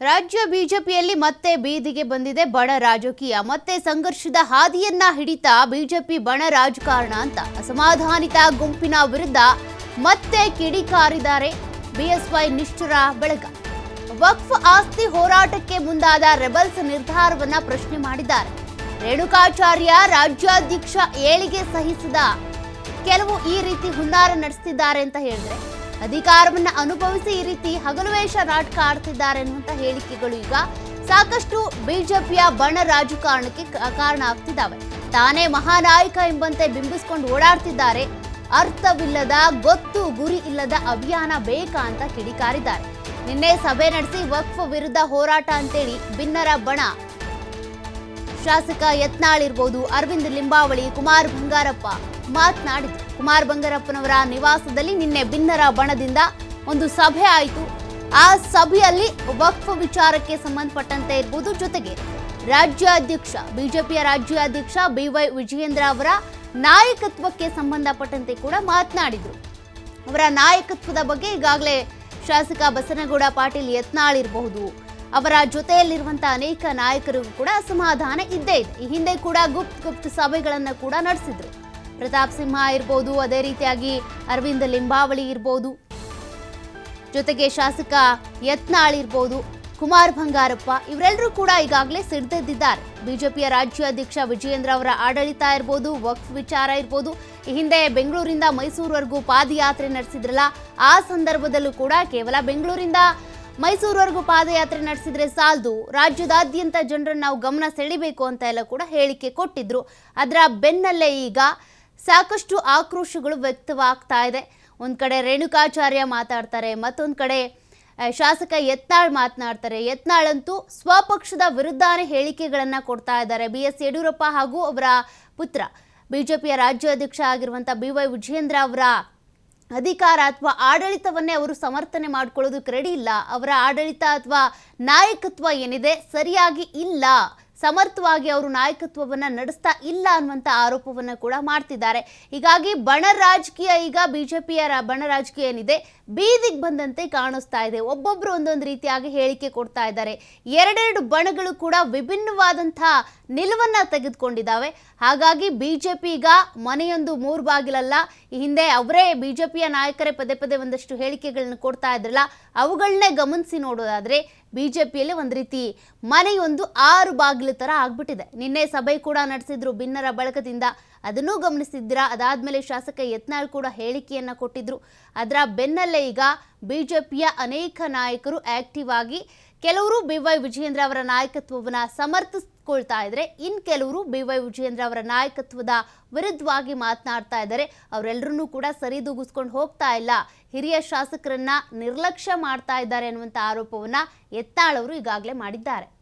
ರಾಜ್ಯ ಬಿಜೆಪಿಯಲ್ಲಿ ಮತ್ತೆ ಬೀದಿಗೆ ಬಂದಿದೆ ಬಣ ರಾಜಕೀಯ. ಮತ್ತೆ ಸಂಘರ್ಷದ ಹಾದಿಯನ್ನ ಹಿಡಿತಾ ಬಿಜೆಪಿ ಬಣ ರಾಜಕಾರಣ ಅಂತ. ಅಸಮಾಧಾನಿತ ಗುಂಪಿನ ವಿರುದ್ಧ ಮತ್ತೆ ಕಿಡಿಕಾರಿದ್ದಾರೆ ಬಿಎಸ್ವೈ ನಿಷ್ಠುರ ಬೆಳಗ. ವಕ್ಫ್ ಆಸ್ತಿ ಹೋರಾಟಕ್ಕೆ ಮುಂದಾದ ರೆಬಲ್ಸ್ ನಿರ್ಧಾರವನ್ನ ಪ್ರಶ್ನೆ ಮಾಡಿದ್ದಾರೆ. ರೇಣುಕಾಚಾರ್ಯ ರಾಜ್ಯಾಧ್ಯಕ್ಷ ಏಳಿಗೆ ಸಹಿಸಿದ ಕೆಲವು ಈ ರೀತಿ ಹುನ್ನಾರ ನಡೆಸ್ತಿದ್ದಾರೆ ಅಂತ ಹೇಳಿದ್ರೆ. ಅಧಿಕಾರವನ್ನ ಅನುಭವಿಸಿ ಈ ರೀತಿ ಹಗಲು ವೇಷ ನಾಟಕ ಆಡ್ತಿದ್ದಾರೆ ಅನ್ನುವಂತ ಹೇಳಿಕೆಗಳು ಈಗ ಸಾಕಷ್ಟು ಬಿಜೆಪಿಯ ಬಣ ರಾಜಕಾರಣಕ್ಕೆ ಕಾರಣ ಆಗ್ತಿದ್ದಾವೆ. ತಾನೇ ಮಹಾನಾಯಕ ಎಂಬಂತೆ ಬಿಂಬಿಸ್ಕೊಂಡು ಓಡಾಡ್ತಿದ್ದಾರೆ. ಅರ್ಥವಿಲ್ಲದ, ಗೊತ್ತು, ಗುರಿ ಇಲ್ಲದ ಅಭಿಯಾನ ಬೇಕಾ ಅಂತ ಕಿಡಿಕಾರಿದ್ದಾರೆ. ನಿನ್ನೆ ಸಭೆ ನಡೆಸಿ ವಕ್ಫ್ ವಿರುದ್ಧ ಹೋರಾಟ ಅಂತೇಳಿ ಬಿನ್ನರ ಬಣ ಶಾಸಕ ಯತ್ನಾಳ್ ಇರ್ಬೋದು ಅರವಿಂದ್ ಲಿಂಬಾವಳಿ, ಕುಮಾರ್ ಬಂಗಾರಪ್ಪ. ಮಾತನಾಡಿದ್ರು. ಕುಮಾರ್ ಬಂಗಾರಪ್ಪನವರ ನಿವಾಸದಲ್ಲಿ ನಿನ್ನೆ ಭಿನ್ನರ ಬಣದಿಂದ ಒಂದು ಸಭೆ ಆಯಿತು. ಆ ಸಭೆಯಲ್ಲಿ ವಕ್ಫ್ ವಿಚಾರಕ್ಕೆ ಸಂಬಂಧಪಟ್ಟಂತೆ ಇರ್ಬೋದು ಜೊತೆಗೆ ರಾಜ್ಯಾಧ್ಯಕ್ಷ, ಬಿಜೆಪಿಯ ರಾಜ್ಯಾಧ್ಯಕ್ಷ ಬಿ ವೈ ವಿಜಯೇಂದ್ರ ಅವರ ನಾಯಕತ್ವಕ್ಕೆ ಸಂಬಂಧಪಟ್ಟಂತೆ ಕೂಡ ಮಾತನಾಡಿದರು. ಅವರ ನಾಯಕತ್ವದ ಬಗ್ಗೆ ಈಗಾಗಲೇ ಶಾಸಕ ಬಸನಗೌಡ ಪಾಟೀಲ್ ಯತ್ನಾಳ್ ಇರಬಹುದು. ಅವರ ಜೊತೆಯಲ್ಲಿರುವಂತಹ ಅನೇಕ ನಾಯಕರಿಗೂ ಕೂಡ ಅಸಮಾಧಾನ ಇದ್ದೇ ಇದೆ. ಈ ಹಿಂದೆ ಕೂಡ ಗುಪ್ತ್ ಗುಪ್ತ ಸಭೆಗಳನ್ನು ಕೂಡ ನಡೆಸಿದ್ರು. ಪ್ರತಾಪ್ ಸಿಂಹ ಇರ್ಬೋದು, ಅದೇ ರೀತಿಯಾಗಿ ಅರವಿಂದ ಲಿಂಬಾವಳಿ ಇರ್ಬೋದು, ಜೊತೆಗೆ ಶಾಸಕ ಯತ್ನಾಳ್ ಇರ್ಬೋದು, ಕುಮಾರ್ ಬಂಗಾರಪ್ಪ, ಇವರೆಲ್ಲರೂ ಕೂಡ ಈಗಾಗಲೇ ಸಿಡ್ದೆದ್ದಿದ್ದಾರೆ. ಬಿಜೆಪಿಯ ರಾಜ್ಯಾಧ್ಯಕ್ಷ ವಿಜಯೇಂದ್ರ ಅವರ ಆಡಳಿತ ಇರ್ಬೋದು, ವಕ್ಫ್ ವಿಚಾರ ಇರ್ಬೋದು. ಈ ಹಿಂದೆ ಬೆಂಗಳೂರಿಂದ ಮೈಸೂರುವರೆಗೂ ಪಾದಯಾತ್ರೆ ನಡೆಸಿದ್ರಲ್ಲ, ಆ ಸಂದರ್ಭದಲ್ಲೂ ಕೂಡ ಕೇವಲ ಬೆಂಗಳೂರಿಂದ ಮೈಸೂರುವರೆಗೂ ಪಾದಯಾತ್ರೆ ನಡೆಸಿದ್ರೆ ಸಾಲದು. ರಾಜ್ಯದಾದ್ಯಂತ ಜನರನ್ನು ನಾವು ಗಮನ ಸೆಳಿಬೇಕು ಅಂತ ಎಲ್ಲ ಕೂಡ ಹೇಳಿಕೆ ಕೊಟ್ಟಿದ್ರು. ಅದರ ಬೆನ್ನಲ್ಲೇ ಈಗ ಸಾಕಷ್ಟು ಆಕ್ರೋಶಗಳು ವ್ಯಕ್ತವಾಗ್ತಾ ಇದೆ. ಒಂದು ಕಡೆ ರೇಣುಕಾಚಾರ್ಯ ಮಾತಾಡ್ತಾರೆ, ಮತ್ತೊಂದು ಕಡೆ ಶಾಸಕ ಯತ್ನಾಳ್ ಮಾತನಾಡ್ತಾರೆ. ಯತ್ನಾಳ್ ಅಂತೂ ಸ್ವಪಕ್ಷದ ವಿರುದ್ಧನೇ ಹೇಳಿಕೆಗಳನ್ನು ಕೊಡ್ತಾ ಇದ್ದಾರೆ. ಬಿ ಎಸ್ ಯಡಿಯೂರಪ್ಪ ಹಾಗೂ ಅವರ ಪುತ್ರ. ಬಿಜೆಪಿಯ ರಾಜ್ಯಾಧ್ಯಕ್ಷ ಆಗಿರುವಂಥ ಬಿ ವೈ ವಿಜಯೇಂದ್ರ ಅವರ ಅಧಿಕಾರ ಅಥವಾ ಆಡಳಿತವನ್ನೇ ಅವರು ಸಮರ್ಥನೆ ಮಾಡ್ಕೊಳ್ಳೋದಕ್ಕೆ ರೆಡಿ ಇಲ್ಲ. ಅವರ ಆಡಳಿತ ಅಥವಾ ನಾಯಕತ್ವ ಏನಿದೆ ಸರಿಯಾಗಿ ಇಲ್ಲ. ಸಮರ್ಥವಾಗಿ ಅವರು ನಾಯಕತ್ವವನ್ನು ನಡೆಸ್ತಾ ಇಲ್ಲ ಅನ್ನುವಂಥ ಆರೋಪವನ್ನು ಕೂಡ ಮಾಡ್ತಿದ್ದಾರೆ. ಹೀಗಾಗಿ ಬಣ ರಾಜಕೀಯ ಈಗ ಬಿಜೆಪಿಯ ಬಣ ರಾಜಕೀಯ ಏನಿದೆ ಬೀದಿಗೆ ಬಂದಂತೆ ಕಾಣಿಸ್ತಾ ಇದೆ. ಒಬ್ಬೊಬ್ಬರು ಒಂದೊಂದು ರೀತಿಯಾಗಿ ಹೇಳಿಕೆ ಕೊಡ್ತಾ ಇದ್ದಾರೆ. ಎರಡೆರಡು ಬಣಗಳು ಕೂಡ ವಿಭಿನ್ನವಾದಂತಹ ನಿಲುವನ್ನ ತೆಗೆದುಕೊಂಡಿದ್ದಾವೆ. ಹಾಗಾಗಿ ಬಿಜೆಪಿ ಈಗ ಮನೆಯೊಂದು ಮೂರು ಬಾಗಿಲಲ್ಲ. ಈ ಹಿಂದೆ ಅವರೇ ಬಿಜೆಪಿಯ ನಾಯಕರೇ ಪದೇ ಪದೇ ಒಂದಷ್ಟು ಹೇಳಿಕೆಗಳನ್ನ ಕೊಡ್ತಾ ಇದ್ರಲ್ಲ. ಅವುಗಳನ್ನೇ ಗಮನಿಸಿ ನೋಡೋದಾದ್ರೆ ಬಿಜೆಪಿಯಲ್ಲಿ ಒಂದು ರೀತಿ ಮನೆಯೊಂದು ಆರು ಬಾಗಿಲು ತರ ಆಗ್ಬಿಟ್ಟಿದೆ. ನಿನ್ನೆ ಸಭೆ ಕೂಡ ನಡೆಸಿದ್ರು ಭಿನ್ನರ ಬಳಕದಿಂದ ಅದನ್ನೂ ಗಮನಿಸಿದ್ದೀರಾ? ಅದಾದ್ಮೇಲೆ ಶಾಸಕ ಯತ್ನಾಳ್ ಕೂಡ ಹೇಳಿಕೆಯನ್ನ ಕೊಟ್ಟಿದ್ರು. ಅದರ ಬೆನ್ನಲ್ಲೇ ಈಗ ಬಿಜೆಪಿಯ ಅನೇಕ ನಾಯಕರು ಆಕ್ಟಿವ್ ಆಗಿ, ಕೆಲವರು ಬಿ ವೈ ವಿಜಯೇಂದ್ರ ಅವರ ನಾಯಕತ್ವವನ್ನ ಸಮರ್ಥಿಸ್ಕೊಳ್ತಾ ಇದ್ರೆ ಇನ್ ಕೆಲವರು ಬಿ ವೈ ವಿಜಯೇಂದ್ರ ಅವರ ನಾಯಕತ್ವದ ವಿರುದ್ಧವಾಗಿ ಮಾತನಾಡ್ತಾ ಇದ್ದಾರೆ. ಅವರೆಲ್ಲರನ್ನೂ ಕೂಡ ಸರಿದೂಗಿಸ್ಕೊಂಡು ಹೋಗ್ತಾ ಇಲ್ಲ. ಹಿರಿಯ ಶಾಸಕರನ್ನ ನಿರ್ಲಕ್ಷ್ಯ ಮಾಡ್ತಾ ಇದ್ದಾರೆ ಅನ್ನುವಂಥ ಆರೋಪವನ್ನ ಎತ್ತಾಳವರು ಈಗಾಗಲೇ ಮಾಡಿದ್ದಾರೆ.